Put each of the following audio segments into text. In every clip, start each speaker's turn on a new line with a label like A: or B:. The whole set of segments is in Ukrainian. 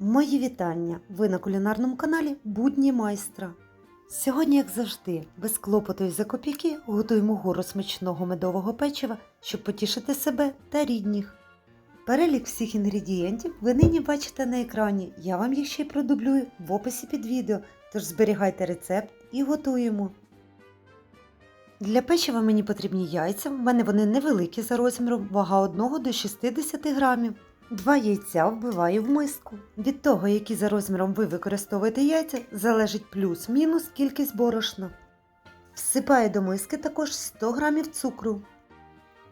A: Мої вітання! Ви на кулінарному каналі Будні майстра. Сьогодні, як завжди, без клопоту і за копійки готуємо гору смачного медового печива, щоб потішити себе та рідних. Перелік всіх інгредієнтів ви нині бачите на екрані. Я вам їх ще й продублюю в описі під відео, тож зберігайте рецепт і готуємо. Для печива мені потрібні яйця, в мене вони невеликі за розміром, вага 1 до 60 грамів. Два яйця вбиваю в миску. Від того, які за розміром ви використовуєте яйця, залежить плюс-мінус кількість борошна. Всипаю до миски також 100 г цукру.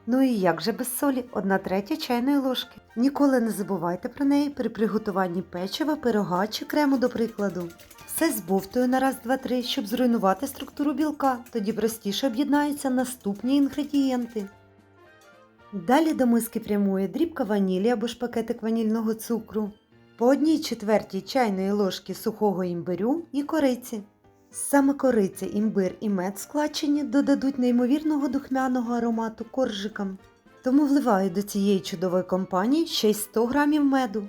A: Ну і як же без солі, 1 третя чайної ложки. Ніколи не забувайте про неї при приготуванні печива, пирога чи крему до прикладу. Все збовтую на раз, два, три, щоб зруйнувати структуру білка, тоді простіше об'єднаються наступні інгредієнти. Далі до миски прямує дрібка ванілі або ж пакетик ванільного цукру, по одній четвертій чайної ложки сухого імбирю і кориці. Саме кориця, імбир і мед складчені додадуть неймовірного духмяного аромату коржикам. Тому вливаю до цієї чудової компанії ще й 100 грамів меду.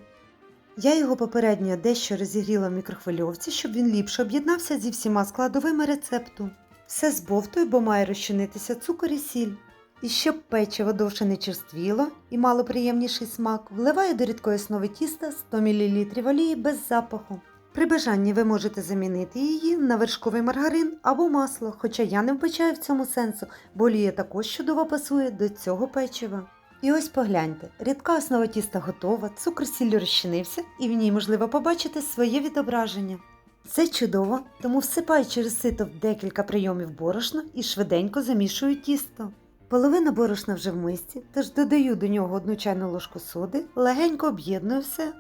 A: Я його попередньо дещо розігріла в мікрохвильовці, щоб він ліпше об'єднався зі всіма складовими рецепту. Все збовтую, бо має розчинитися цукор і сіль. І щоб печиво довше не черствіло і мало приємніший смак, вливаю до рідкої основи тіста 100 мл олії без запаху. При бажанні ви можете замінити її на вершковий маргарин або масло, хоча я не вбачаю в цьому сенсу, бо олія також чудово пасує до цього печива. І ось погляньте, рідка основа тіста готова, цукор сіллю розчинився і в ній можливо побачити своє відображення. Це чудово, тому всипаю через сито в декілька прийомів борошна і швиденько замішую тісто. Половина борошна вже в мисці, тож додаю до нього одну чайну ложку соди, легенько об'єдную все.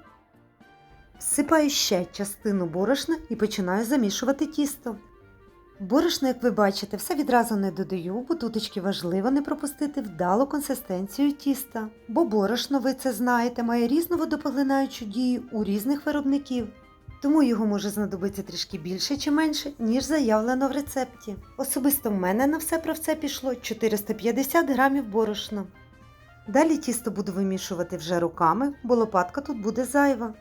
A: Всипаю ще частину борошна і починаю замішувати тісто. Борошно, як ви бачите, все відразу не додаю, бо туточки важливо не пропустити вдалу консистенцію тіста, бо борошно, ви це знаєте, має різну водопоглинаючу дію у різних виробників. Тому його може знадобитися трішки більше чи менше, ніж заявлено в рецепті. Особисто в мене на все про все пішло 450 грамів борошна. Далі тісто буду вимішувати вже руками, бо лопатка тут буде зайва.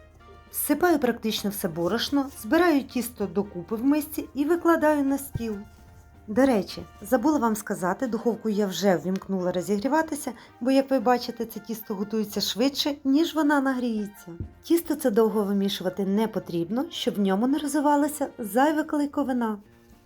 A: Всипаю практично все борошно, збираю тісто докупи в мисці і викладаю на стіл. До речі, забула вам сказати, духовку я вже ввімкнула розігріватися, бо, як ви бачите, це тісто готується швидше, ніж вона нагріється. Тісто це довго вимішувати не потрібно, щоб в ньому не розвивалася зайва клейковина.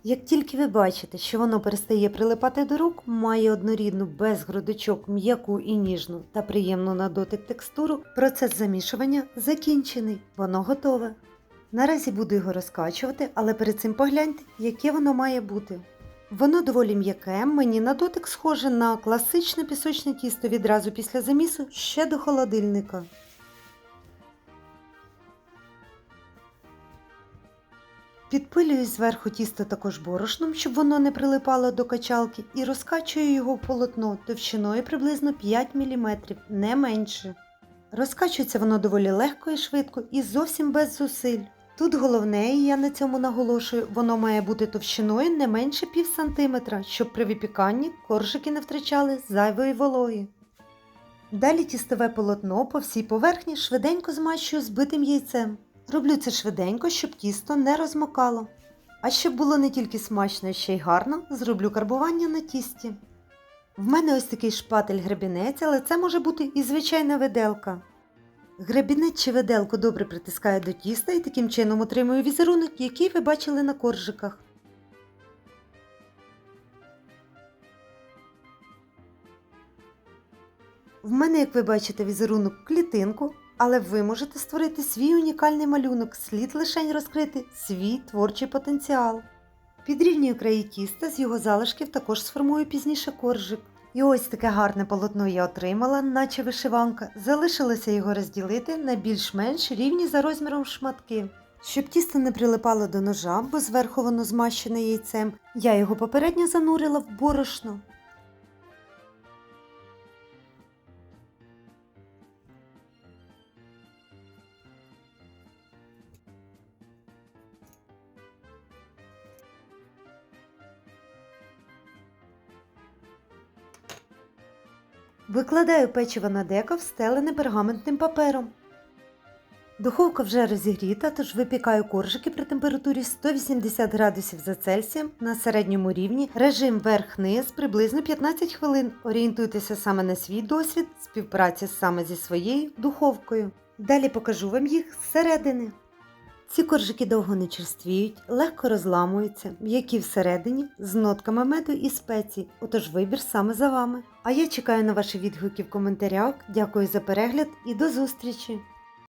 A: Як тільки ви бачите, що воно перестає прилипати до рук, має однорідну без грудочок м'яку і ніжну та приємну на дотик текстуру, процес замішування закінчений, воно готове. Наразі буду його розкачувати, але перед цим погляньте, яке воно має бути. Воно доволі м'яке, мені на дотик схоже на класичне пісочне тісто відразу після замісу ще до холодильника. Підпилюю зверху тісто також борошном, щоб воно не прилипало до качалки, і розкачую його в полотно товщиною приблизно 5 мм, не менше. Розкачується воно доволі легко і швидко і зовсім без зусиль. Тут головне, і я на цьому наголошую, воно має бути товщиною не менше пів сантиметра, щоб при випіканні коржики не втрачали зайвої вологи. Далі тістове полотно по всій поверхні швиденько змащую збитим яйцем. Роблю це швиденько, щоб тісто не розмокало. А щоб було не тільки смачно, а ще й гарно, зроблю карбування на тісті. В мене ось такий шпатель-гребінець, але це може бути і звичайна виделка. Гребінець чи виделку добре притискаю до тіста і таким чином отримую візерунок, який ви бачили на коржиках. В мене, як ви бачите, візерунок клітинку, але ви можете створити свій унікальний малюнок, слід лишень розкрити свій творчий потенціал. Підрівнюю краї тіста, з його залишків також сформую пізніше коржик. І ось таке гарне полотно я отримала, наче вишиванка. Залишилося його розділити на більш-менш рівні за розміром шматки. Щоб тісто не прилипало до ножа, бо зверху воно змащене яйцем, я його попередньо занурила в борошно. Викладаю печиво на деко, встелене пергаментним папером. Духовка вже розігріта, тож випікаю коржики при температурі 180 градусів за Цельсієм на середньому рівні, режим верх-низ приблизно 15 хвилин. Орієнтуйтеся саме на свій досвід, співпраці саме зі своєю духовкою. Далі покажу вам їх зсередини. Ці коржики довго не черствіють, легко розламуються, м'які всередині, з нотками меду і спецій, отож вибір саме за вами. А я чекаю на ваші відгуки в коментарях. Дякую за перегляд і до зустрічі!